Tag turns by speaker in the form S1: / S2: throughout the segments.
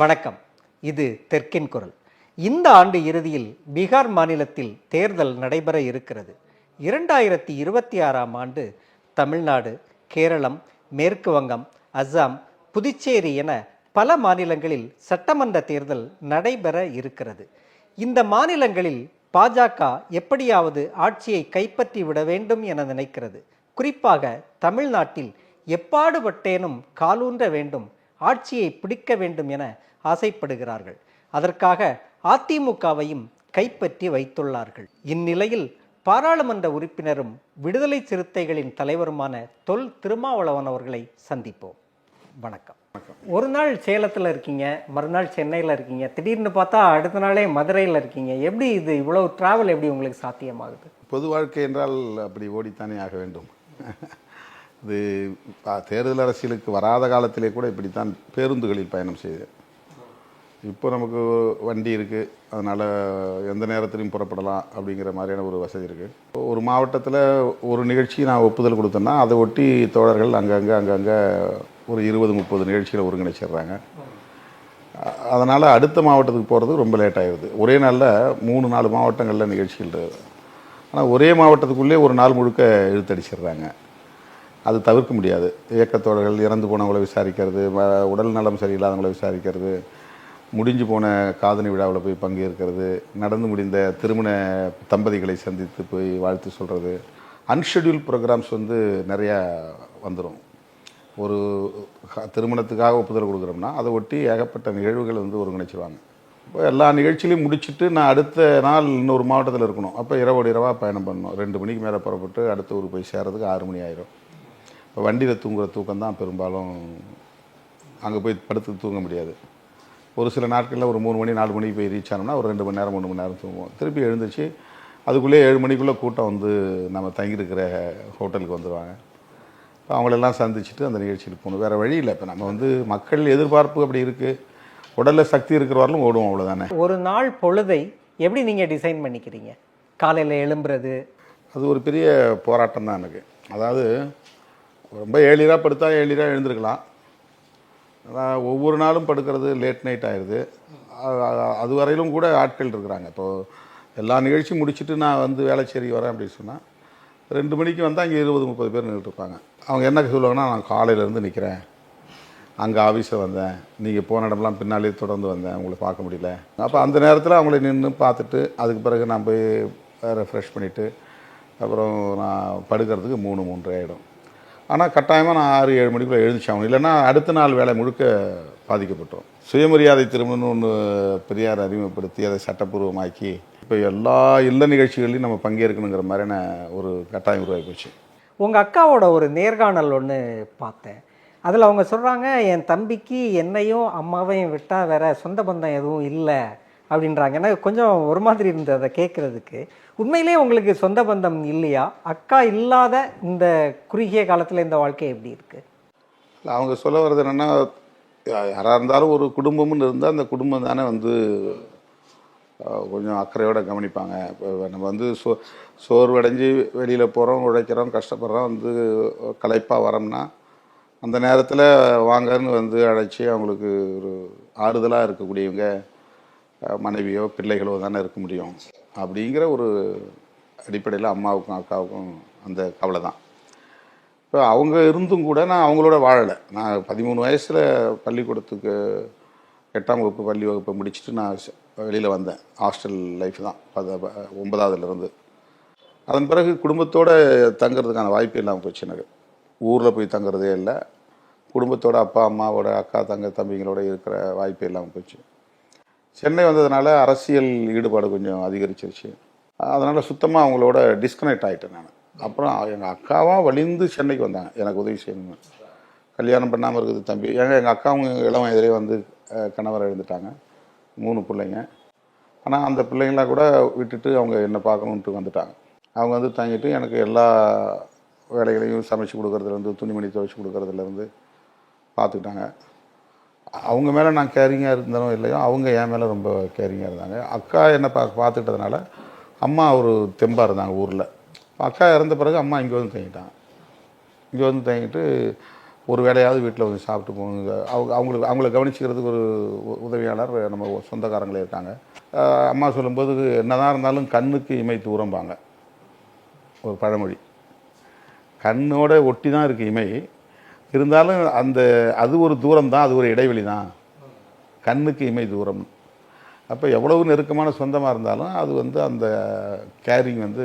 S1: வணக்கம். இது தெற்கின் குரல். இந்த ஆண்டு இறுதியில் பீகார் மாநிலத்தில் தேர்தல் நடைபெற இருக்கிறது. இரண்டாயிரத்தி இருபத்தி ஆறாம் ஆண்டு தமிழ்நாடு கேரளம் மேற்கு வங்கம் அஸ்ஸாம் புதுச்சேரி என பல மாநிலங்களில் சட்டமன்ற தேர்தல் நடைபெற இருக்கிறது. இந்த மாநிலங்களில் பாஜக எப்படியாவது ஆட்சியை கைப்பற்றி விட வேண்டும் என நினைக்கிறது. குறிப்பாக தமிழ்நாட்டில் எப்பாடுபட்டேனும் காலூன்ற வேண்டும் ஆட்சியை பிடிக்க வேண்டும் என ஆசைப்படுகிறார்கள். அதற்காக அதிமுகவையும் கைப்பற்றி வைத்துள்ளார்கள். இந்நிலையில் பாராளுமன்ற உறுப்பினரும் விடுதலை சிறுத்தைகளின் தலைவருமான தொல் திருமாவளவன் அவர்களை சந்திப்போம். வணக்கம். ஒரு நாள் சேலத்தில் இருக்கீங்க மறுநாள் சென்னையில் இருக்கீங்க திடீர்னு பார்த்தா அடுத்த நாளே மதுரையில் இருக்கீங்க. எப்படி இது இவ்வளவு டிராவல் எப்படி உங்களுக்கு சாத்தியமாகுது?
S2: பொது வாழ்க்கை என்றால் அப்படி ஓடித்தானே ஆக வேண்டும். இது தேர்தல் அரசியலுக்கு வராத காலத்திலே கூட இப்படித்தான் பேருந்துகளில் பயணம் செய்தேன். இப்போ நமக்கு வண்டி இருக்குது அதனால் எந்த நேரத்திலையும் புறப்படலாம் அப்படிங்கிற மாதிரியான ஒரு வசதி இருக்குது ஒரு மாவட்டத்தில் ஒரு நிகழ்ச்சி நான் ஒப்புதல் கொடுத்தேன்னா அதை ஒட்டி தோழர்கள் அங்கங்கே அங்கங்கே ஒரு இருபது முப்பது நிகழ்ச்சிகளை ஒருங்கிணைச்சிடுறாங்க. அதனால் அடுத்த மாவட்டத்துக்கு போகிறது ரொம்ப லேட் ஆகிடுது ஒரே நாளில் மூணு நாலு மாவட்டங்களில் நிகழ்ச்சிகள் ஆனால் ஒரே மாவட்டத்துக்குள்ளே ஒரு நாள் முழுக்க இழுத்தடிச்சிடுறாங்க. அது தவிர்க்க முடியாது. இயக்கத்தோழர்கள் இறந்து போனவங்களை விசாரிக்கிறது ம- உடல் நலம் சரியில்லாதவங்களை விசாரிக்கிறது முடிஞ்சு போன காதணி விழாவில் போய் பங்கேற்கிறது நடந்து முடிந்த திருமண தம்பதிகளை சந்தித்து போய் வாழ்த்து சொல்கிறது அன்ஷெட்யூல் ப்ரோக்ராம்ஸ் வந்து நிறையா வந்துடும் ஒரு திருமணத்துக்காக ஒப்புதல் கொடுக்குறோம்னா அதை ஒட்டி ஏகப்பட்ட நிகழ்வுகள் வந்து ஒருங்கிணைச்சிருவாங்க. இப்போ எல்லா நிகழ்ச்சியிலையும் முடிச்சுட்டு நான் அடுத்த நாள் இன்னொரு மாவட்டத்தில் இருக்கணும். அப்போ இரவோடு இரவாக பயணம் பண்ணணும். ரெண்டு மணிக்கு மேலே புறப்பட்டு அடுத்த ஊர் போய் சேர்றதுக்கு ஆறு மணி ஆயிரும். வண்டியில் தூங்குற தூக்கம் தான் பெரும்பாலும் அங்கே போய் படுத்து தூங்க முடியாது. ஒரு சில நாட்களில் ஒரு மூணு மணி நாலு மணிக்கு போய் ரீச் ஆனோம்னா ஒரு ரெண்டு மணி நேரம் மூணு மணி நேரம் தூங்குவோம். திருப்பி எழுந்திரிச்சு அதுக்குள்ளே ஏழு மணிக்குள்ளே கூட்டம் வந்து நம்ம தங்கியிருக்கிற ஹோட்டலுக்கு வந்துடுவாங்க இப்போ அவங்களெல்லாம் சந்திச்சுட்டு அந்த நிகழ்ச்சியில் போகணும். வேறு வழி இல்லை. இப்போ நம்ம வந்து மக்கள் எதிர்பார்ப்பு அப்படி இருக்குது உடலில் சக்தி இருக்கிற வரலும் ஓடுவோம் அவ்வளோதானே
S1: ஒரு நாள் பொழுதை எப்படி நீங்கள் டிசைன் பண்ணிக்கிறீங்க? காலையில் எழும்புறது.
S2: அது ஒரு பெரிய போராட்டம் தான் எனக்கு. அதாவது ரொம்ப ஏழிராக படுத்தா ஏழிராக எழுந்திருக்கலாம். ஆனால் ஒவ்வொரு நாளும் படுக்கிறது லேட் நைட் ஆயிடுது. அது வரையிலும் கூட ஆட்கள் இருக்கிறாங்க. இப்போது எல்லா நிகழ்ச்சியும் முடிச்சுட்டு நான் வந்து வேளச்சேரி வரேன் அப்படின்னு சொன்னால் ரெண்டு மணிக்கு வந்தால் அங்கே இருபது முப்பது பேர் நின்றுட்டுருப்பாங்க அவங்க என்ன சொல்லுவாங்கன்னா நான் காலையிலேருந்து நிற்கிறேன் அங்கே ஆஃபீஸில் வந்தேன். நீங்கள் போன இடம்லாம் பின்னாலே தொடர்ந்து வந்தேன். உங்களை பார்க்க முடியல. அப்போ அந்த நேரத்தில் அவங்கள நின்று பார்த்துட்டு அதுக்கு பிறகு நான் போய் ரெஃப்ரெஷ் பண்ணிவிட்டு அப்புறம் நான் படுக்கிறதுக்கு மூணு மூன்று ஆகிடும் ஆனால் கட்டாயமாக நான் ஆறு ஏழு மணிக்குள்ளே எழுந்துச்சாகணும் இல்லைன்னா அடுத்த நாள் வேலை முழுக்க பாதிக்கப்பட்டோம். சுயமரியாதை திருமணம்னு ஒன்று பெரியார் அறிமுகப்படுத்தி அதை சட்டப்பூர்வமாக்கி இப்போ எல்லா இல்ல நிகழ்ச்சிகள்லையும் நம்ம பங்கேற்கணுங்கிற மாதிரியான ஒரு கட்டாயம் உருவாகி போச்சு.
S1: உங்கள் அக்காவோட ஒரு நேர்காணல் ஒன்று பார்த்தேன். அதில் அவங்க சொல்கிறாங்க என் தம்பிக்கு என்னையும் அம்மாவையும் விட்டால் வேற சொந்த பந்தம் எதுவும் இல்லை. அப்படின்றாங்க. எனக்கு கொஞ்சம் ஒரு மாதிரி இருந்தது அதை கேட்குறதுக்கு. உண்மையிலேயே உங்களுக்கு சொந்த பந்தம் இல்லையா? அக்கா இல்லாத இந்த குறுகிய காலத்தில் இந்த வாழ்க்கை எப்படி இருக்குது
S2: அவங்க சொல்ல வர்றது என்னென்னா யாராக இருந்தாலும் ஒரு குடும்பம்னு இருந்தால் அந்த குடும்பம் தானே வந்து கொஞ்சம் அக்கறையோட கவனிப்பாங்க. இப்போ நம்ம வந்து சோ சோர்வடைஞ்சு வெளியில் போகிறோம் உழைக்கிறோம் கஷ்டப்படுறோம் வந்து களைப்பாக வரோம்னா அந்த நேரத்தில் வாங்கன்னு வந்து அழைச்சி அவங்களுக்கு ஒரு ஆறுதலாக இருக்கக்கூடியவங்க மனைவியோ பிள்ளைகளோ தானே இருக்க முடியும். அப்படிங்கிற ஒரு அடிப்படையில் அம்மாவுக்கும் அக்காவுக்கும் அந்த கவலை தான். இப்போ அவங்க இருந்தும் கூட நான் அவங்களோட வாழலை. நான் பதிமூணு வயசில் பள்ளிக்கூடத்துக்கு எட்டாம் வகுப்பு பள்ளி வகுப்பை முடிச்சுட்டு நான் வெளியில் வந்தேன். ஹாஸ்டல் லைஃப் தான். பத ஒன்பதாவதுலேருந்து அதன் பிறகு குடும்பத்தோடு தங்குறதுக்கான வாய்ப்பு இல்லாமல் போச்சு எனக்கு. ஊரில் போய் தங்குறதே இல்லை. குடும்பத்தோட அப்பா அம்மாவோட அக்கா தங்க தம்பிங்களோட இருக்கிற வாய்ப்பு இல்லாமல் போச்சு. சென்னை வந்ததுனால அரசியல் ஈடுபாடு கொஞ்சம் அதிகரிச்சிருச்சு. அதனால் சுத்தமாக அவங்களோட டிஸ்கனெக்ட் ஆகிட்டேன் நான். அப்புறம் எங்கள் அக்காவாக வலிந்து சென்னைக்கு வந்தாங்க. எனக்கு உதவி செய்யணும்னு. கல்யாணம் பண்ணாமல் இருக்குது தம்பி. ஏங்க எங்கள் அக்காவும் இளம் வயதிலே வந்து கணவர் எழுந்துட்டாங்க மூணு பிள்ளைங்க. ஆனால் அந்த பிள்ளைங்களாம் கூட விட்டுட்டு அவங்க என்னை பார்க்கணுன்ட்டு வந்துட்டாங்க. அவங்க வந்து தங்கிட்டு எனக்கு எல்லா வேலைகளையும் சமைச்சு கொடுக்குறதுலேருந்து துணிமணி துவைச்சி கொடுக்குறதுலேருந்து பார்த்துக்கிட்டாங்க. அவங்க மேலே நான் கேரிங்காக இருந்தாலும் இல்லையோ அவங்க என் மேலே ரொம்ப கேரிங்காக இருந்தாங்க. அக்கா என்னை பா பார்த்துக்கிட்டதுனால அம்மா ஒரு தெம்பாக இருந்தாங்க ஊரில். அக்கா இறந்த பிறகு அம்மா இங்கே வந்து தங்கிட்டாங்க. இங்கே வந்து தங்கிட்டு ஒரு வேலையாவது வீட்டில் வந்து சாப்பிட்டு போகணுங்க அவங்க அவங்களுக்கு அவங்கள கவனிச்சிக்கிறதுக்கு ஒரு உ- உதவியாளர் நம்ம சொந்தக்காரங்களே இருக்காங்க. அம்மா சொல்லும்போது என்னதான் இருந்தாலும் கண்ணுக்கு இமை தூரம்பாங்க. ஒரு பழமொழி. கண்ணோட ஒட்டி தான் இருக்குது இமை. இருந்தாலும் அந்த அது ஒரு தூரம் தான் அது ஒரு இடைவெளி தான் கண்ணுக்கு இமை தூரம். அப்போ எவ்வளவு நெருக்கமான சொந்தமாக இருந்தாலும் அது வந்து அந்த கேரிங் வந்து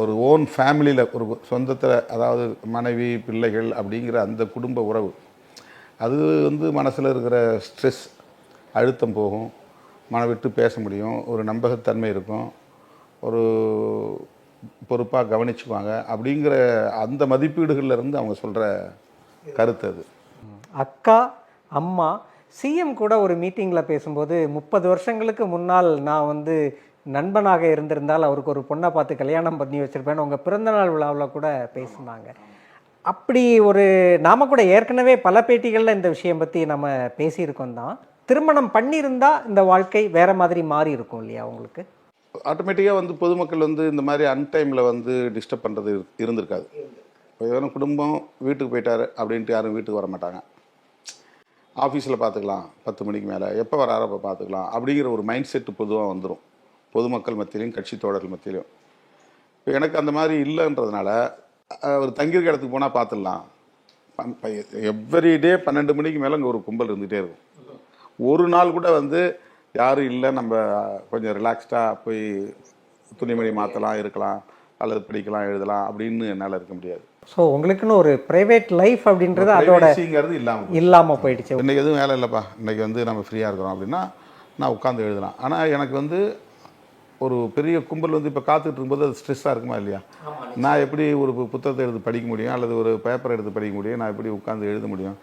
S2: ஒரு ஓன் ஃபேமிலியில் ஒரு சொந்தத்தில் அதாவது மனைவி பிள்ளைகள் அப்படிங்கிற அந்த குடும்ப உறவு. அது வந்து மனசில் இருக்கிற ஸ்ட்ரெஸ் அழுத்தம் போகும். மன விட்டு பேச முடியும். ஒரு நம்பகத்தன்மை இருக்கும். ஒரு பொறுப்பாக கவனிச்சுக்குவாங்க. அப்படிங்கிற அந்த மதிப்பீடுகள்ல இருந்து அவங்க சொல்கிற கருத்து அது.
S1: அக்கா அம்மா சிஎம் கூட ஒரு மீட்டிங்கில் பேசும்போது முப்பது வருஷங்களுக்கு முன்னால் நான் வந்து நண்பனாக இருந்திருந்தால் அவருக்கு ஒரு பொண்ணை பார்த்து கல்யாணம் பண்ணி வச்சிருப்பேன்னு உங்கள் பிறந்தநாள் விழாவில் கூட பேசினாங்க. அப்படி ஒரு நாம கூட ஏற்கனவே பல பேட்டிகளில் இந்த விஷயம் பற்றி நம்ம பேசியிருக்கோம் தான். திருமணம் பண்ணியிருந்தா இந்த வாழ்க்கை வேற மாதிரி மாறி இருக்கும் இல்லையா உங்களுக்கு?
S2: ஆட்டோமேட்டிக்காக வந்து பொதுமக்கள் வந்து இந்த மாதிரி அன்டைமில் வந்து டிஸ்டர்ப் பண்ணுறது இருந்திருக்காது. இப்போ எதனா குடும்பம் வீட்டுக்கு போயிட்டாரு அப்படின்ட்டு யாரும் வீட்டுக்கு வர மாட்டாங்க. ஆஃபீஸில் பார்த்துக்கலாம் பத்து மணிக்கு மேலே. எப்போ வராரோ அப்போ பார்த்துக்கலாம் அப்படிங்கிற ஒரு மைண்ட் செட்டு பொதுவாக வந்துடும் பொதுமக்கள் மத்தியிலையும் கட்சி தோழர்கள் மத்தியிலையும் இப்போ எனக்கு அந்த மாதிரி இல்லைன்றதுனால அவர் தங்கியிருக்க இடத்துக்கு போனால் பார்த்துடலாம் எவ்ரி டே பன்னெண்டு மணிக்கு மேலே அங்கே ஒரு கும்பல் இருந்துகிட்டே இருக்கும். ஒரு நாள் கூட வந்து யாரும் இல்லை நம்ம கொஞ்சம் ரிலாக்ஸ்டாக போய் துணிமணி மாற்றலாம் இருக்கலாம். அல்லது படிக்கலாம் எழுதலாம் அப்படின்னு என்னால் இருக்க முடியாது.
S1: ஸோ உங்களுக்குன்னு ஒரு ப்ரைவேட் லைஃப் அப்படின்றது அதோட
S2: இல்லாமல்
S1: இல்லாமல் போயிடுச்சு.
S2: இன்னைக்கு எதுவும் வேலை இல்லைப்பா. இன்னைக்கு வந்து நம்ம ஃப்ரீயாக இருக்கிறோம் அப்படின்னா நான் உட்காந்து எழுதலாம். ஆனால் எனக்கு வந்து ஒரு பெரிய கும்பல் வந்து இப்போ காத்துட்டு இருக்கும்போது அது ஸ்ட்ரெஸ்ஸாக இருக்குமா இல்லையா? நான் எப்படி ஒரு புத்தகத்தை எடுத்து படிக்க முடியும்? அல்லது ஒரு பேப்பர் எடுத்து படிக்க முடியும்? நான் எப்படி உட்காந்து எழுத முடியும்?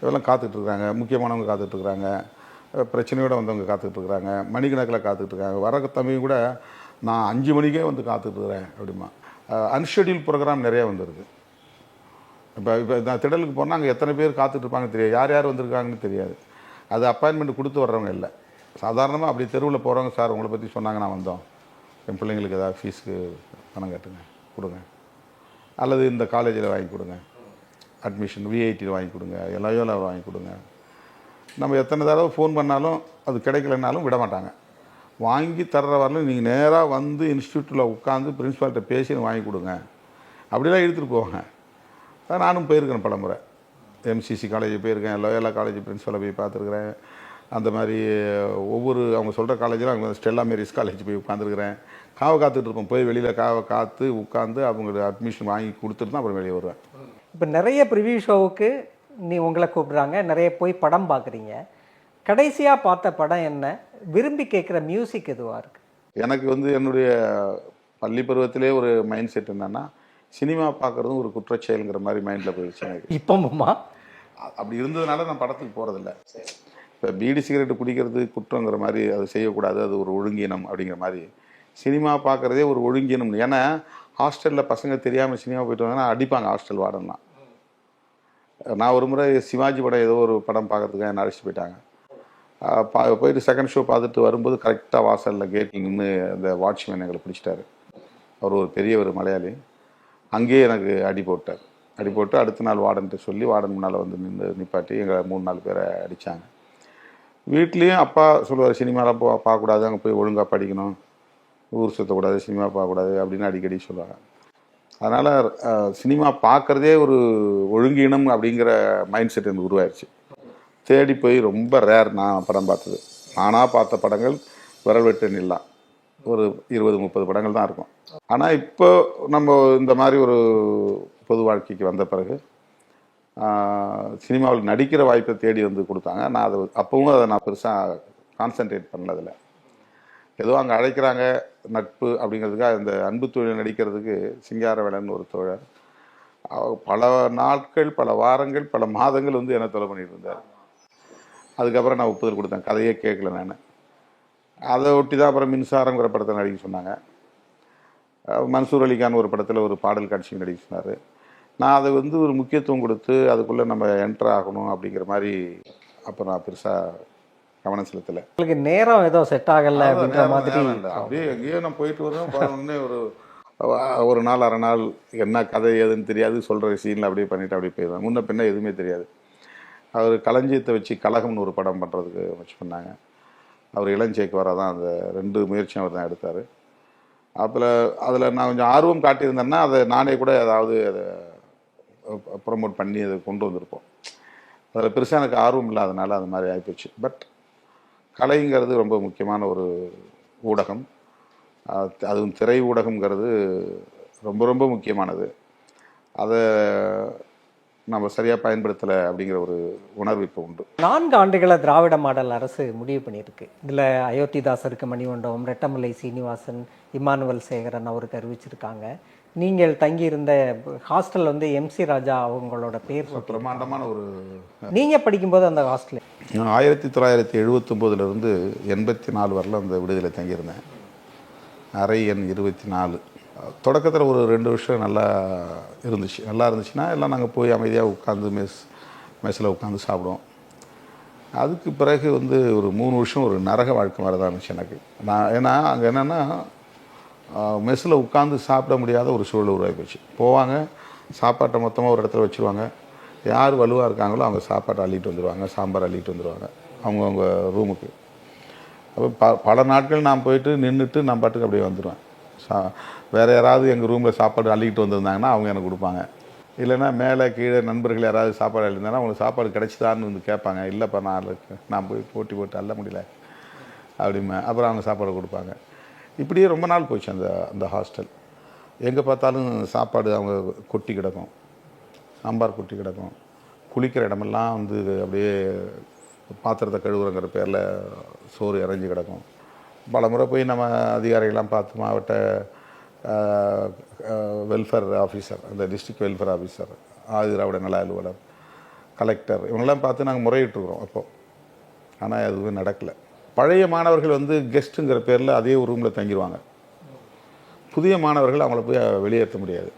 S2: இதெல்லாம் இருக்காங்க. முக்கியமானவங்க அஹ் பிரச்சனையோட வந்தவங்க காத்துட்டு இருக்காங்க. மணிக்கணக்கில் காத்துட்டு இருக்காங்க. வர தம்பி கூட நான் அஞ்சு மணிக்கே வந்து காத்துட்ருக்கிறேன் அப்படிமா. அன்ஷெடியூல் ப்ரோக்ராம் நிறைய வந்துடுது இப்போ இப்போ நான் திடலுக்கு போனால் அங்கே எத்தனை பேர் காத்துட்டுருப்பாங்க தெரியாது. யார் யார் வந்திருக்காங்கன்னு தெரியாது. அது அப்பாயின்மெண்ட் கொடுத்து வர்றவங்க இல்லை. சாதாரணமாக அப்படி தெருவில் போகிறவங்க சார் உங்களை பற்றி சொன்னாங்க நான் வந்தோம். என் பிள்ளைங்களுக்கு ஏதாவது ஃபீஸுக்கு பணம் கட்டுங்க கொடுங்க. அல்லது இந்த காலேஜில் வாங்கி கொடுங்க. அட்மிஷன் விஐடியில் வாங்கி கொடுங்க எல்லையோவில் வாங்கி கொடுங்க. நம்ம எத்தனை தடவை ஃபோன் பண்ணாலும் அது கிடைக்கலனாலும் விட மாட்டாங்க. வாங்கி தர்ற வரலும் நீங்கள் நேராக வந்து இன்ஸ்டியூட்டில் உட்காந்து பிரின்ஸ்பால்கிட்ட பேசி வாங்கி கொடுங்க. அப்படிலாம் எடுத்துகிட்டு போவாங்க. அதான் நானும் போயிருக்கேன் பலமுறை எம்சிசி காலேஜ் போயிருக்கேன் லோயலா காலேஜ் பிரின்ஸ்பலை போய் பார்த்துருக்குறேன். அந்த மாதிரி ஒவ்வொரு அவங்க சொல்கிற காலேஜில் அவங்க ஸ்டெல்லா மேரிஸ் காலேஜ் போய் உட்காந்துருக்குறேன் காவை காத்துட்டு இருப்போம். போய் வெளியில் காவை காத்து உட்காந்து அவங்களுக்கு அட்மிஷன் வாங்கி கொடுத்துட்டு தான் அப்புறம் வெளியே வருவேன்.
S1: இப்போ நிறைய ப்ரிவியூ ஷோவுக்கு நீ உங்களை கூப்பிட்றாங்க. நிறைய போய் படம் பார்க்குறீங்க. கடைசியாக பார்த்த படம் என்ன? விரும்பி கேட்குற மியூசிக் எதுவாக இருக்கு?
S2: எனக்கு வந்து என்னுடைய பள்ளி பருவத்திலே ஒரு மைண்ட் செட் என்னன்னா சினிமா பார்க்குறதும் ஒரு குற்றச்செயலுங்கிற மாதிரி மைண்டில் போயிடுச்சு எனக்கு.
S1: இப்போம்மா?
S2: அ- அப்படி இருந்ததுனால நான் படத்துக்கு போகிறதில்ல இப்போ பீடி சிகரெட் குடிக்கிறது குற்றங்கிற மாதிரி அது செய்யக்கூடாது அது ஒரு ஒழுங்கீனம் அப்படிங்கிற மாதிரி. சினிமா பார்க்குறதே ஒரு ஒழுங்கீனம். ஏன்னா ஹாஸ்டலில் பசங்க தெரியாமல் சினிமா போயிட்டு வந்தாங்கன்னா அடிப்பாங்க ஹாஸ்டல் வார்டன்லாம். நான் ஒரு முறை சிவாஜி படம் ஏதோ ஒரு படம் பார்க்கறதுக்காக என்ன அழைச்சிட்டு போயிட்டாங்க. பா போயிட்டு செகண்ட் ஷோ பார்த்துட்டு வரும்போது கரெக்டாக வாசலில் கேட்டில் நின்று அந்த வாட்ச்மேன் எங்களை பிடிச்சிட்டாரு. அவர் ஒரு பெரிய ஒரு மலையாளி. அங்கேயே எனக்கு அடி போட்டார். அடி போட்டு அடுத்த நாள் வார்டன்ட்டு சொல்லி வார்டன் முன்னால் வந்து நின்று நிப்பாட்டி எங்களை மூணு நாலு பேரை அடித்தாங்க வீட்லேயும் அப்பா சொல்லுவார் சினிமாலாம் போ பார்க்கக்கூடாது. அங்கே போய் ஒழுங்காக படிக்கணும். ஊர் சுற்றக்கூடாது சினிமா பார்க்கக்கூடாது. அப்படின்னு அடிக்கடி சொல்லுவாங்க. அதனால் சினிமா பார்க்குறதே ஒரு ஒழுங்கீனம் அப்படிங்கிற மைண்ட் செட் எனக்கு உருவாயிருச்சு. தேடி போய் ரொம்ப ரேர் நான் படம் பார்த்தது. நானாக பார்த்த படங்கள் விரல் வெட்டு நில்லாம் ஒரு இருபது முப்பது படங்கள் தான் இருக்கும். ஆனால் இப்போ நம்ம இந்த மாதிரி ஒரு பொது வாழ்க்கைக்கு வந்த பிறகு சினிமாவில் நடிக்கிற வாய்ப்பை தேடி வந்து கொடுத்தாங்க. நான் அதை அப்பவும் அதை நான் பெருசாக கான்சென்ட்ரேட் பண்ணல ஏதோ அங்கே அழைக்கிறாங்க நட்பு அப்படிங்கிறதுக்காக இந்த அன்பு தொழில் நடிக்கிறதுக்கு சிங்காரவேலன் ஒரு தோழர். பல நாட்கள் பல வாரங்கள் பல மாதங்கள் வந்து என்னை தொலை பண்ணிட்டு இருந்தார். அதுக்கப்புறம் நான் ஒப்புதல் கொடுத்தேன். கதையே கேட்கல நான். அதை ஒட்டி தான் அப்புறம் மின்சாரங்கிற படத்தை நடிக்க சொன்னாங்க. மன்சூர் அலிகான் ஒரு படத்தில் ஒரு பாடல் காட்சிக்கு நடிக்க சொன்னார். நான் அதை வந்து ஒரு முக்கியத்துவம் கொடுத்து அதுக்குள்ளே நம்ம என்டர் ஆகணும் அப்படிங்கிற மாதிரி அப்போ நான் பெருசாக கவனம் செலுத்தலை.
S1: உங்களுக்கு நேரம் ஏதோ செட் ஆகலை அப்படின்ற மாதிரி.
S2: அப்படியே எங்கேயோ நான் போயிட்டு வருவேன். ஒரு ஒரு நாள் அரை நாள் என்ன கதை ஏதுன்னு தெரியாது. சொல்கிற சீனில் அப்படியே பண்ணிட்டு அப்படியே போயிடுவேன். முன்ன பின்ன எதுவுமே தெரியாது. அவர் களஞ்சியத்தை வச்சு கழகம்னு ஒரு படம் பண்ணுறதுக்கு முயற்சி பண்ணாங்க. அவர் இளஞ்சேக்கு தான் அந்த ரெண்டு முயற்சியும் அவர் தான் எடுத்தார். அதில் அதில் நான் கொஞ்சம் ஆர்வம் காட்டியிருந்தேன்னா அதை நானே கூட ஏதாவது அதை ப்ரொமோட் பண்ணி அதை கொண்டு வந்திருப்போம். அதில் பெருசாக எனக்கு ஆர்வம் இல்லாதனால அது மாதிரி ஆகிப்போச்சு பட் கலைங்கிறது ரொம்ப முக்கியமான ஒரு ஊடகம். அதுவும் திரை ஊடகம்ங்கிறது ரொம்ப ரொம்ப முக்கியமானது. அதை நம்ம சரியாக பயன்படுத்தலை அப்படிங்கிற ஒரு உணர்வு இப்போ உண்டு.
S1: நான்கு ஆண்டுகளை திராவிட மாடல் அரசு முடிவு பண்ணியிருக்கு. இதில் அயோத்திதாசருக்கு மணிமண்டபம் ரெட்டமலை சீனிவாசன் இமானுவல் சேகரன் அவருக்கு அறிவிச்சிருக்காங்க. நீங்கள் தங்கியிருந்த ஹாஸ்டல் வந்து எம்சி ராஜா அவங்களோட பேர்
S2: ரொம்ப பிரம்மாண்டமான ஒரு
S1: நீங்கள் படிக்கும்போது அந்த ஹாஸ்டல்
S2: ஆயிரத்தி தொள்ளாயிரத்தி எழுபத்தொம்போதுலேருந்து எண்பத்தி நாலு வரல அந்த விடுதலை தங்கியிருந்தேன். அறை எண் இருபத்தி நாலு. தொடக்கத்தில் ஒரு ரெண்டு வருஷம் நல்லா இருந்துச்சு. நல்லா இருந்துச்சுன்னா எல்லாம் நாங்கள் போய் அமைதியாக உட்காந்து மெஸ் மெஸ்ஸில் உட்காந்து சாப்பிடுவோம். அதுக்கு பிறகு வந்து ஒரு மூணு வருஷம் ஒரு நரக வாழ்க்கை மாதிரி தான் இருந்துச்சு எனக்கு. நான் ஏன்னா அங்கே என்னென்னா மெஸ்ஸில் உட்காந்து சாப்பிட முடியாத ஒரு சூழல் உருவாகி போச்சு. போவாங்க சாப்பாட்டை மொத்தமாக ஒரு இடத்துல வச்சுருவாங்க. யார் வலுவாக இருக்காங்களோ அவங்க சாப்பாட்டை அள்ளிட்டு வந்துடுவாங்க சாம்பார் அள்ளிட்டு வந்துடுவாங்க அவங்கவுங்க ரூமுக்கு அப்போ ப பல நாட்கள் நான் போயிட்டு நின்றுட்டு நான் பாட்டுக்கு அப்படியே வந்துடுவேன் சா வேறு யாராவது எங்கள் ரூமில் சாப்பாடு அள்ளிக்கிட்டு வந்திருந்தாங்கன்னா அவங்க எனக்கு கொடுப்பாங்க. இல்லைன்னா மேலே கீழே நண்பர்கள் யாராவது சாப்பாடு அள்ளிருந்தாங்கன்னா அவங்களுக்கு சாப்பாடு கிடச்சிதான்னு வந்து கேட்பாங்க. இல்லைப்பா நான் நான் போய் போட்டி போட்டு அள்ள முடியல அப்படிமே அப்புறம் அவங்க சாப்பாடு கொடுப்பாங்க. இப்படியே ரொம்ப நாள் போச்சு அந்த அந்த ஹாஸ்டல் எங்கே பார்த்தாலும் சாப்பாடு அவங்க கொட்டி கிடக்கும். சாம்பார் கொட்டி கிடக்கும். குளிக்கிற இடமெல்லாம் வந்து அப்படியே பாத்திரத்தை கழுவுறங்கிற பேரில் சோறு இறஞ்சி கிடக்கும். பல முறை போய் நம்ம அதிகாரிகள்லாம் பார்த்து மாவட்ட வெல்ஃபேர் ஆஃபீஸர் அந்த டிஸ்ட்ரிக்ட் வெல்ஃபேர் ஆஃபீஸர் ஆதிராவிட நல அலுவலர் கலெக்டர் இவங்கெல்லாம் பார்த்து நாங்கள் முறையிட்டுருக்குறோம் அப்போது ஆனால் எதுவுமே நடக்கலை. பழைய மாணவர்கள் வந்து கெஸ்ட்டுங்கிற பேரில் அதே ஒரு ரூமில் தங்கிடுவாங்க புதிய மாணவர்கள் அவங்கள போய் வெளியேற்ற முடியாது.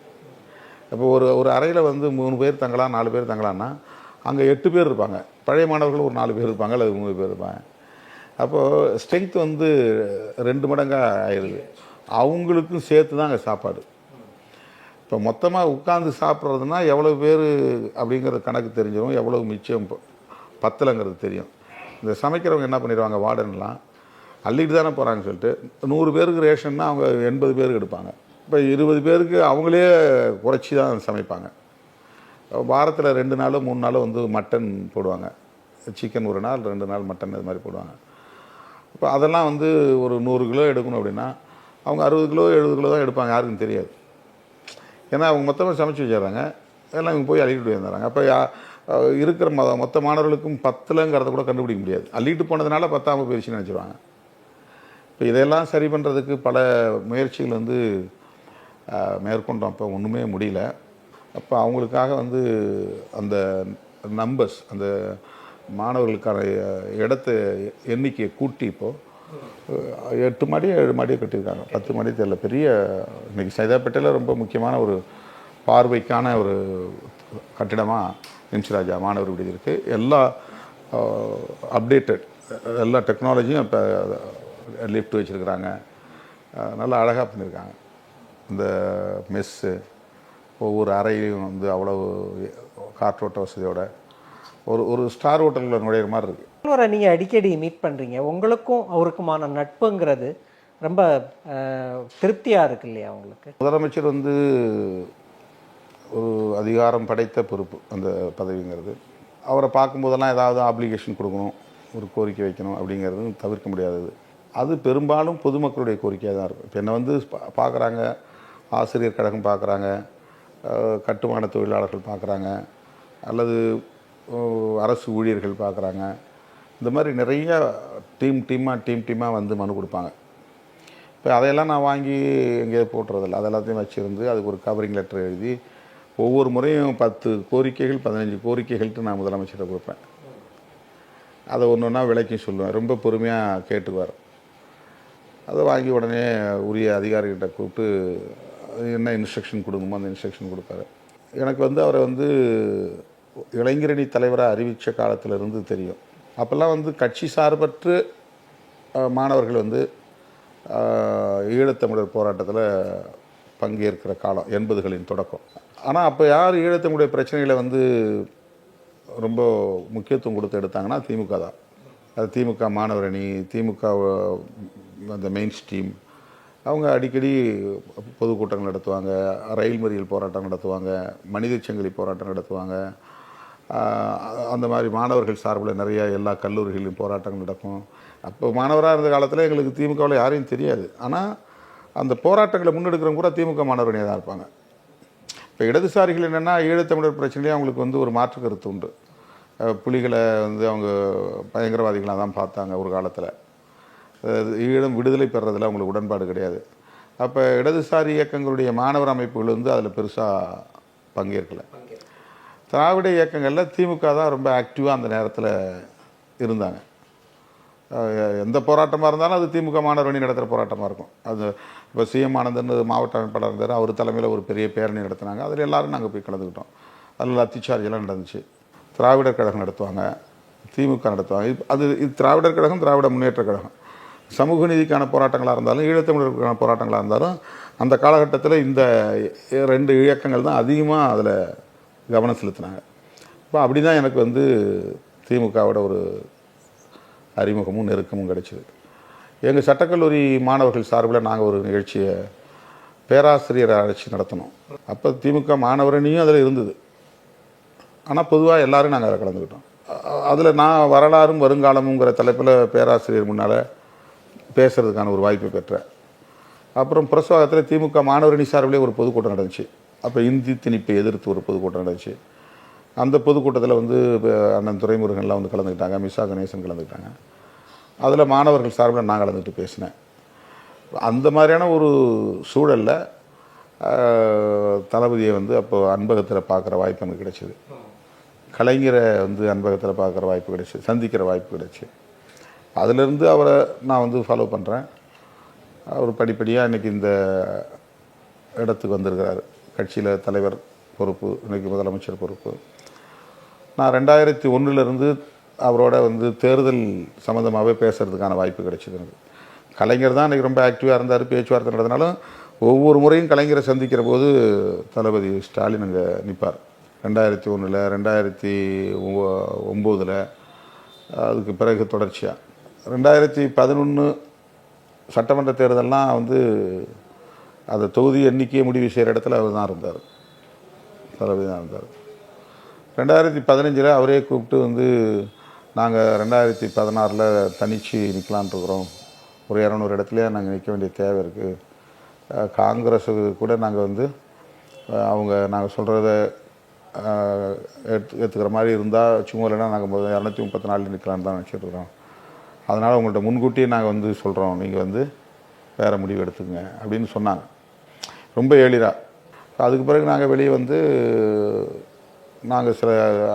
S2: இப்போ ஒரு ஒரு அறையில் வந்து மூணு பேர் தங்கலாம் நாலு பேர் தங்கலான்னா அங்கே எட்டு பேர் இருப்பாங்க. பழைய மாணவர்கள் ஒரு நாலு பேர் இருப்பாங்க அல்லது மூணு பேர் இருப்பாங்க. அப்போது ஸ்ட்ரென்த் வந்து ரெண்டு மடங்காக ஆயிடுது. அவங்களுக்கும் சேர்த்து தான் அங்கே சாப்பாடு. இப்போ மொத்தமாக உட்காந்து சாப்பிட்றதுனா எவ்வளோ பேர் அப்படிங்கிற கணக்கு தெரிஞ்சிடும் எவ்வளோ மிச்சம் ப- பத்தலைங்கிறது தெரியும். இந்த சமைக்கிறவங்க என்ன பண்ணிடுவாங்க? வார்டன்லாம் அள்ளிட்டு தானே போகிறாங்கன்னு சொல்லிட்டு நூறு பேருக்கு ரேஷன்னா அவங்க எண்பது பேருக்கு எடுப்பாங்க. இப்போ இருபது பேருக்கு அவங்களே குறைச்சி தான் சமைப்பாங்க. வாரத்தில் ரெண்டு நாளோ மூணு நாளோ வந்து மட்டன் போடுவாங்க. சிக்கன் ஒரு நாள் ரெண்டு நாள் மட்டன் இது மாதிரி போடுவாங்க. இப்போ அதெல்லாம் வந்து ஒரு நூறு கிலோ எடுக்கணும் அப்படின்னா அவங்க அறுபது கிலோ எழுபது கிலோ தான் எடுப்பாங்க யாருக்கும் தெரியாது. ஏன்னா அவங்க மொத்தமாக சமைச்சு வச்சிடுறாங்க. எல்லாம் இவங்க போய் அள்ளிட்டு வந்துடுறாங்க அப்போ இருக்கிற மொ மொத்த மாணவர்களுக்கும் பத்தலங்கிறத கூட கண்டுபிடிக்க முடியாது. அள்ளிட்டு போனதுனால பத்தாம போயிடுச்சுன்னு நினச்சிடுவாங்க இப்போ இதையெல்லாம் சரி பண்ணுறதுக்கு பல முயற்சிகள் வந்து மேற்கொண்டோம். அப்போ ஒன்றுமே முடியல. அப்போ அவங்களுக்காக வந்து அந்த நம்பர்ஸ் அந்த மாணவர்களுக்கான இடத்த எண்ணிக்கையை கூட்டி இப்போது எட்டு மாடி ஏழு மாடியோ கட்டியிருக்காங்க. பத்து மாடி தெரியல பெரிய இன்றைக்கி சைதாப்பேட்டையில் ரொம்ப முக்கியமான ஒரு பார்வைக்கான ஒரு கட்டிடமாக நிம்சிராஜா மாணவர் விடுதி இருக்குது எல்லா அப்டேட்டட் எல்லா டெக்னாலஜியும் இப்போ லிஃப்ட் வச்சுருக்குறாங்க. நல்லா அழகாக பண்ணியிருக்காங்க இந்த மெஸ்ஸு ஒவ்வொரு அறையிலையும் வந்து அவ்வளவு காற்றோட்ட வசதியோட ஒரு ஒரு ஸ்டார் ஹோட்டலில் நுழையிற மாதிரி இருக்குது
S1: முதல்வரை நீங்கள் அடிக்கடி மீட் பண்ணுறீங்க உங்களுக்கும் அவருக்குமான நட்புங்கிறது ரொம்ப திருப்தியாக இருக்கு இல்லையா உங்களுக்கு?
S2: முதலமைச்சர் வந்து ஒரு அதிகாரம் படைத்த பொறுப்பு அந்த பதவிங்கிறது. அவரை பார்க்கும்போதெல்லாம் ஏதாவது ஆப்ளிகேஷன் கொடுக்கணும் ஒரு கோரிக்கை வைக்கணும் அப்படிங்கிறது தவிர்க்க முடியாதது. அது பெரும்பாலும் பொதுமக்களுடைய கோரிக்கையாக தான் இருக்கும். இப்போ என்னை வந்து பார்க்குறாங்க ஆசிரியர் கழகம் பார்க்குறாங்க கட்டுமான தொழிலாளர்கள் பார்க்குறாங்க அல்லது அரசு ஊழியர்கள் பார்க்குறாங்க. இந்த மாதிரி நிறையா டீம் டீமாக டீம் டீமாக வந்து மனு கொடுப்பாங்க. இப்போ அதையெல்லாம் நான் வாங்கி எங்கேயாவது போட்டுறதில்ல. அது எல்லாத்தையும் வச்சுருந்து அதுக்கு ஒரு கவரிங் லெட்டர் எழுதி ஒவ்வொரு முறையும் பத்து கோரிக்கைகள் பதினஞ்சு கோரிக்கைகள்ட்டு நான் முதலமைச்சரை கொடுப்பேன். அதை ஒன்று ஒன்றா விளக்கி சொல்லுவேன். ரொம்ப பொறுமையாக கேட்டுக்குவார். அதை வாங்கி உடனே உரிய அதிகாரிகிட்ட கூப்பிட்டு என்ன இன்ஸ்ட்ரக்ஷன் கொடுங்கமோ அந்த இன்ஸ்ட்ரக்ஷன் கொடுப்பாரு. எனக்கு வந்து அவரை வந்து இளைஞரணி தலைவராக அறிவித்த காலத்திலிருந்து தெரியும். அப்போல்லாம் வந்து கட்சி சார்பற்று மாணவர்கள் வந்து ஈழத்தமிழர் போராட்டத்தில் பங்கேற்கிற காலம் எண்பதுகளின் தொடக்கம். ஆனால் அப்போ யார் ஈழத்தமிழுடைய பிரச்சனைகளை வந்து ரொம்ப முக்கியத்துவம் கொடுத்து எடுத்தாங்கன்னா திமுக தான். அது திமுக மாணவர் அணி திமுக அந்த மெயின் ஸ்ட்ரீம் அவங்க அடிக்கடி பொதுக்கூட்டங்கள் நடத்துவாங்க ரயில் மறியல் போராட்டம் நடத்துவாங்க மனித சங்கிலி போராட்டம் நடத்துவாங்க. அந்த மாதிரி மாணவர்கள் சார்பில் நிறைய எல்லா கல்லூரிகளிலும் போராட்டங்கள் நடக்கும். அப்போ மாணவராக இருந்த காலத்தில் எங்களுக்கு திமுகவில் யாரையும் தெரியாது. ஆனால் அந்த போராட்டங்களை முன்னெடுக்கிறவங்க கூட திமுக மாணவர்களே தான் இருப்பாங்க. இப்போ இடதுசாரிகள் என்னென்னா ஈழத்தமிழர் பிரச்சனையிலே அவங்களுக்கு வந்து ஒரு மாற்று கருத்து உண்டு. புலிகளை வந்து அவங்க பயங்கரவாதிகளாக தான் பார்த்தாங்க ஒரு காலத்தில். ஈழம் விடுதலை பெறதில் அவங்களுக்கு உடன்பாடு கிடையாது. அப்போ இடதுசாரி இயக்கங்களுடைய மாணவர் அமைப்புகள் வந்து அதில் பெருசாக பங்கேற்கலை. திராவிட இயக்கங்களில் திமுக தான் ரொம்ப ஆக்டிவாக அந்த நேரத்தில் இருந்தாங்க. எந்த போராட்டமாக இருந்தாலும் அது திமுக மாணவர் அணி நடத்துகிற போராட்டமாக இருக்கும். அது இப்போ சிஎம் ஆனந்தன் மாவட்ட அமைப்பாளர் இருந்தார். அவர் தலைமையில் ஒரு பெரிய பேரணி நடத்துனாங்க. அதில் எல்லோரும் நாங்கள் போய் கலந்துக்கிட்டோம். அதில் அத்திச்சார்ஜெல்லாம் நடந்துச்சு. திராவிடர் கழகம் நடத்துவாங்க. திமுக நடத்துவாங்க. அது இது திராவிடர் கழகம் திராவிட முன்னேற்ற கழகம். சமூக நீதிக்கான போராட்டங்களாக இருந்தாலும் ஈழத்தமிழருக்கான போராட்டங்களாக இருந்தாலும் அந்த காலகட்டத்தில் இந்த ரெண்டு இயக்கங்கள் தான் அதிகமாக அதில் கவனம் செலுத்தினாங்க. இப்போ அப்படி தான் எனக்கு வந்து திமுகவோட ஒரு அறிமுகமும் நெருக்கமும் கிடைச்சிது. எங்கள் சட்டக்கல்லூரி மாணவர்கள் சார்பில் நாங்கள் ஒரு நிகழ்ச்சியை பேராசிரியர் அழைச்சி நடத்தினோம். அப்போ திமுக மாணவரணியும் அதில் இருந்தது. ஆனால் பொதுவாக எல்லாரும் நாங்கள் அதில் கலந்துக்கிட்டோம். அதில் நான் வரலாறும் வருங்காலமுங்கிற தலைப்பில் பேராசிரியர் முன்னால் பேசுகிறதுக்கான ஒரு வாய்ப்பை பெற்றேன். அப்புறம் பிரசவாகத்தில் திமுக மாணவரணி சார்பிலே ஒரு பொதுக்கூட்டம் நடந்துச்சு. அப்போ இந்தி திணிப்பை எதிர்த்து ஒரு பொதுக்கூட்டம் நடந்துச்சு. அந்த பொதுக்கூட்டத்தில் வந்து அண்ணன் துரைமுருகன்லாம் வந்து கலந்துக்கிட்டாங்க மிஸ்ஸா கணேசன் கலந்துக்கிட்டாங்க. அதில் மாணவர்கள் சார்பில் நான் கலந்துட்டு பேசினேன். அந்த மாதிரியான ஒரு சூழலில் தளபதியை வந்து அப்போ அன்பகத்தில் பார்க்குற வாய்ப்பு எனக்கு கிடைச்சிது. கலைஞரை வந்து அன்பகத்தில் பார்க்குற வாய்ப்பு கிடைச்சி சந்திக்கிற வாய்ப்பு கிடைச்சி. அதிலிருந்து அவரை நான் வந்து ஃபாலோ பண்ணுறேன் அவர் படிப்படியாக இன்றைக்கி இந்த இடத்துக்கு வந்திருக்கிறார். கட்சியில் தலைவர் பொறுப்பு இன்றைக்கி முதலமைச்சர் பொறுப்பு. நான் ரெண்டாயிரத்தி ஒன்றிலிருந்து அவரோட வந்து தேர்தல் சம்மந்தமாகவே பேசுகிறதுக்கான வாய்ப்பு கிடைச்சிது எனக்கு. கலைஞர் தான் இன்றைக்கி ரொம்ப ஆக்டிவாக இருந்தார் பேச்சுவார்த்தை நடந்தனாலும் ஒவ்வொரு முறையும் கலைஞரை சந்திக்கிற போது தளபதி ஸ்டாலின் அங்கே நிற்பார் ரெண்டாயிரத்தி ஒன்றில் ரெண்டாயிரத்தி ஒம்போதில் அதுக்கு பிறகு தொடர்ச்சியாக ரெண்டாயிரத்தி பதினொன்று சட்டமன்ற தேர்தல்லாம் வந்து அந்த தொகுதி எண்ணிக்கையை முடிவு செய்கிற இடத்துல அவர் தான் இருந்தார். தளபதி தான் இருந்தார். ரெண்டாயிரத்தி பதினஞ்சில் அவரே கூப்பிட்டு வந்து நாங்கள் ரெண்டாயிரத்தி பதினாறில் தனிச்சு நிற்கலான்ட்ருக்குறோம் ஒரு இரநூறு இடத்துலையே நாங்கள் நிற்க வேண்டிய தேவை இருக்குது காங்கிரஸுக்கு கூட நாங்கள் வந்து அவங்க நாங்கள் சொல்கிறத எடுத்து ஏற்றுக்கிற மாதிரி இருந்தால் சும்மா இல்லைன்னா நாங்கள் இரநூத்தி முப்பத்தி நாலு நிற்கலான்னு தான் நினச்சிட்டு அதனால் உங்கள்கிட்ட முன்கூட்டியே நாங்கள் வந்து சொல்கிறோம். நீங்கள் வந்து வேறு முடிவு எடுத்துக்கங்க. அப்படின்னு சொன்னாங்க. ரொம்ப எளிதாக அதுக்கு பிறகு நாங்கள் வெளியே வந்து நாங்கள் சில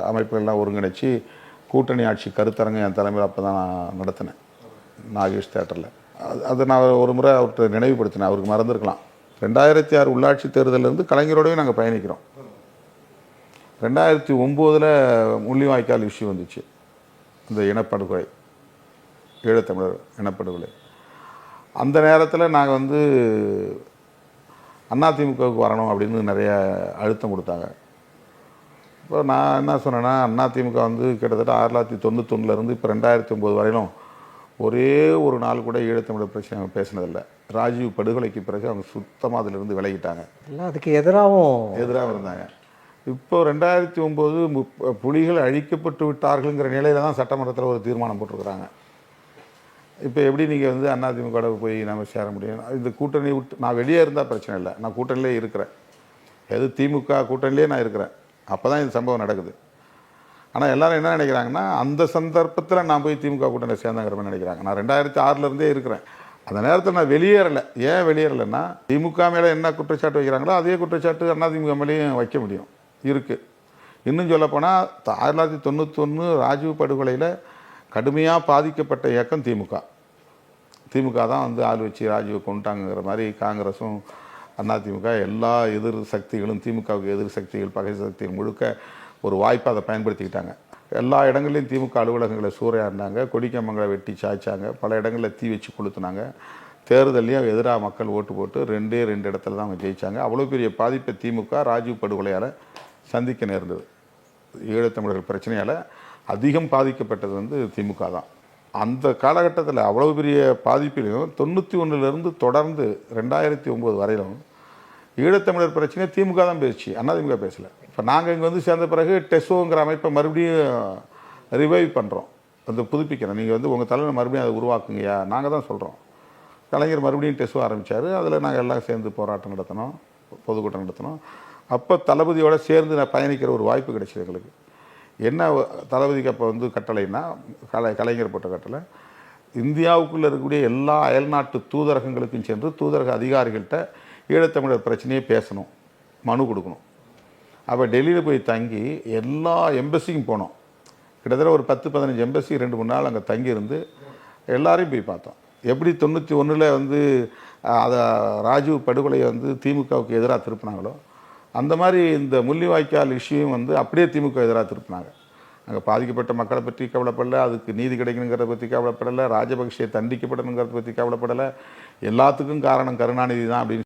S2: அமைப்புகள்லாம் ஒருங்கிணைச்சி கூட்டணி ஆட்சி கருத்தரங்கு என் தலைமையில் அப்போ தான் நான் நடத்தினேன். நாகேஷ் தேட்டரில் அது அதை நான் ஒரு முறை அவர்கிட்ட நினைவுபடுத்தினேன். அவருக்கு மறந்துருக்கலாம். ரெண்டாயிரத்தி ஆறு உள்ளாட்சி தேர்தலேருந்து கலைஞரோடவே நாங்கள் பயணிக்கிறோம். ரெண்டாயிரத்தி ஒம்போதில் முள்ளிவாய்க்கால் இஷ்யூ வந்துச்சு. இந்த இனப்படுகொலை ஈழத்தமிழர் இனப்படுகொலை. அந்த நேரத்தில் நாங்கள் வந்து அதிமுகவுக்கு வரணும் அப்படின்னு நிறைய அழுத்தம் கொடுத்தாங்க. இப்போ நான் என்ன சொன்னேன்னா அதிமுக வந்து கிட்டத்தட்ட ஆயிரத்தி தொள்ளாயிரத்தி தொண்ணூத்தொன்னுலேருந்து இப்போ ரெண்டாயிரத்தி ஒம்பது வரையிலும் ஒரே ஒரு நாள் கூட ஈழத்தமிழர் பிரச்சனை அவங்க பேசினதில்லை. ராஜீவ் படுகொலைக்கு பிறகு அவங்க சுத்தமாக அதிலிருந்து விலகிட்டாங்க.
S1: எல்லாம் அதுக்கு எதிராகவும்
S2: எதிராக இருந்தாங்க. இப்போ ரெண்டாயிரத்தி ஒம்பது புலிகள் அழிக்கப்பட்டு விட்டார்கள்ங்கிற நிலையில தான் சட்டமன்றத்தில் ஒரு தீர்மானம் போட்டிருக்கிறாங்க. இப்போ எப்படி நீங்கள் வந்து அதிமுக போய் நம்ம சேர முடியும்? இந்த கூட்டணி விட்டு நான் வெளியே இருந்தால் பிரச்சனை இல்லை. நான் கூட்டணியிலே இருக்கிறேன். எது திமுக கூட்டணியிலே நான் இருக்கிறேன். அப்போ தான் இந்த சம்பவம் நடக்குது. ஆனால் எல்லாரும் என்ன நினைக்கிறாங்கன்னா அந்த சந்தர்ப்பத்தில் நான் போய் திமுக கூட்டணி சேர்ந்தாங்கிற மாதிரி நினைக்கிறாங்க. நான் ரெண்டாயிரத்தி ஆறுலேருந்தே இருக்கிறேன். அந்த நேரத்தில் நான் வெளியேறலை. ஏன் வெளியேறலைன்னா திமுக மேலே என்ன குற்றச்சாட்டு வைக்கிறாங்களோ அதே குற்றச்சாட்டு அதிமுக மேலேயும் வைக்க முடியும். இருக்குது இன்னும் சொல்லப்போனால் ஆயிரத்தி தொள்ளாயிரத்தி தொண்ணூத்தொன்று ராஜீவ் படுகொலையில் கடுமையாக பாதிக்கப்பட்ட இயக்கம் திமுக. திமுக தான் வந்து ஆள் வச்சு ராஜீவை கொண்டுட்டாங்கிற மாதிரி காங்கிரஸும் அதிமுக எல்லா எதிர் சக்திகளும் திமுகவுக்கு எதிர் சக்திகள் பகை சக்திகள் முழுக்க ஒரு வாய்ப்பை அதை பயன்படுத்திக்கிட்டாங்க. எல்லா இடங்கள்லையும் திமுக அலுவலகங்களை சூறையாடினாங்க கொடிக்கம்பங்களை வெட்டி சாய்ச்சாங்க பல இடங்களில் தீ வச்சு கொளுத்துனாங்க. தேர்தலையும் எதிராக மக்கள் ஓட்டு போட்டு ரெண்டே ரெண்டு இடத்துல தான் அவங்க ஜெயிச்சாங்க. அவ்வளோ பெரிய பாதிப்பை திமுக ராஜீவ் படுகொலையால் சந்திக்க நேர்ந்தது. ஈழத்தமிழர்கள் பிரச்சனையால் அதிகம் பாதிக்கப்பட்டது வந்து திமுக தான். அந்த காலகட்டத்தில் அவ்வளோ பெரிய பாதிப்பிலையும் தொண்ணூற்றி ஒன்றுலேருந்து தொடர்ந்து ரெண்டாயிரத்தி ஒம்பது வரையிலும் ஈழத்தமிழர் பிரச்சனை திமுக தான் பேசிச்சு. அதிமுக பேசலை. இப்போ நாங்கள் இங்கே வந்து சேர்ந்த பிறகு டெசோங்கிற அமைப்பை மறுபடியும் ரிவைவ் பண்ணுறோம் அந்த புதுப்பிக்கிறோம் நீங்கள் வந்து உங்கள் தலைவர் மறுபடியும் அதை உருவாக்குங்கய்யா. நாங்கள் தான் சொல்கிறோம் கலைஞர் மறுபடியும் டெஸ்ட் ஆரம்பித்தார் அதில் நாங்கள் எல்லாம் சேர்ந்து போராட்டம் நடத்தினோம் பொதுக்கூட்டம் நடத்தினோம் அப்போ தளபதியோடு சேர்ந்து நான் பயணிக்கிற ஒரு வாய்ப்பு கிடைச்சிது எங்களுக்கு. என்ன தளபதிக்கு அப்போ வந்து கட்டளைன்னா கலை கலைஞர் போட்ட கட்டளை இந்தியாவுக்குள்ளே இருக்கக்கூடிய எல்லா அயல்நாட்டு தூதரகங்களுக்கும் சென்று தூதரக அதிகாரிகள்கிட்ட ஈழத்தமிழர் பிரச்சனையே பேசணும் மனு கொடுக்கணும். அப்போ டெல்லியில் போய் தங்கி எல்லா எம்பசிக்கும் போனோம். கிட்டத்தட்ட ஒரு பத்து பதினஞ்சு எம்பசி ரெண்டு மூணு நாள் அங்கே தங்கியிருந்து எல்லாரையும் போய் பார்த்தோம். எப்படி தொண்ணூற்றி ஒன்றில் வந்து அதை ராஜீவ் படுகொலையை வந்து திமுகவுக்கு எதிராக திருப்பினாங்களோ அந்த மாதிரி இந்த முள்ளிவாய்க்கால் இஷ்யூவும் வந்து அப்படியே திமுக எதிராக திருப்பினாங்க. அங்கே பாதிக்கப்பட்ட மக்களை பற்றி கவலைப்படலை அதுக்கு நீதி கிடைக்கணுங்கிறத பற்றி கவலைப்படலை ராஜபக்சே தண்டிக்கப்படணுங்கிறத பற்றி கவலைப்படலை எல்லாத்துக்கும் காரணம் கருணாநிதி தான் அப்படின்னு